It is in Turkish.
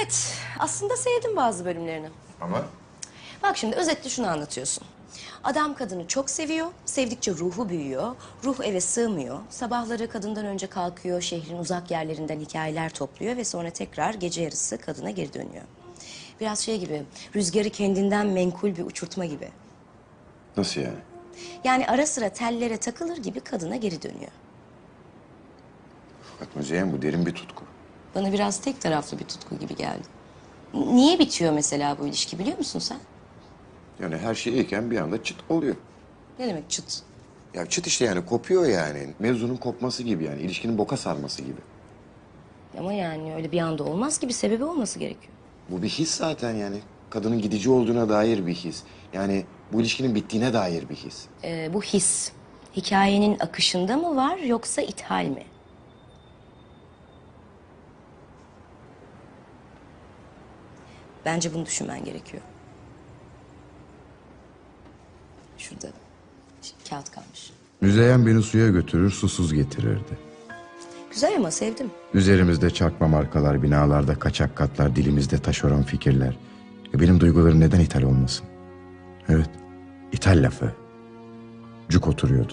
Evet, aslında sevdim bazı bölümlerini. Ama Bak şimdi özetle şunu anlatıyorsun. Adam kadını çok seviyor, sevdikçe ruhu büyüyor, ruh eve sığmıyor. Sabahları kadından önce kalkıyor, şehrin uzak yerlerinden hikayeler topluyor ve sonra tekrar gece yarısı kadına geri dönüyor. Biraz şey gibi, rüzgarı kendinden menkul bir uçurtma gibi. nasıl yani? Yani ara sıra tellere takılır gibi kadına geri dönüyor. Fatma Zeyn bu derin bir tutku. Bana biraz tek taraflı bir tutku gibi geldi. Niye bitiyor mesela bu ilişki biliyor musun sen? Yani her şey iyiken bir anda çıt oluyor. Ne demek çıt? Ya çıt işte yani kopuyor yani. Mevzunun kopması gibi yani. ilişkinin boka sarması gibi. Ama yani öyle bir anda olmaz ki bir sebebi olması gerekiyor. Bu bir his zaten yani. Kadının gidici olduğuna dair bir his. Yani bu ilişkinin bittiğine dair bir his. Ee, bu his hikayenin akışında mı var yoksa ithal mi? Bence bunu düşünmen gerekiyor. Şurada kağıt kalmış. Müzeyyen beni suya götürür, susuz getirirdi. Güzel ama sevdim. Üzerimizde çakma markalar, binalarda kaçak katlar, dilimizde taşeron fikirler. E benim duygularım neden ithal olmasın? Evet, ithal lafı. Cuk oturuyordu.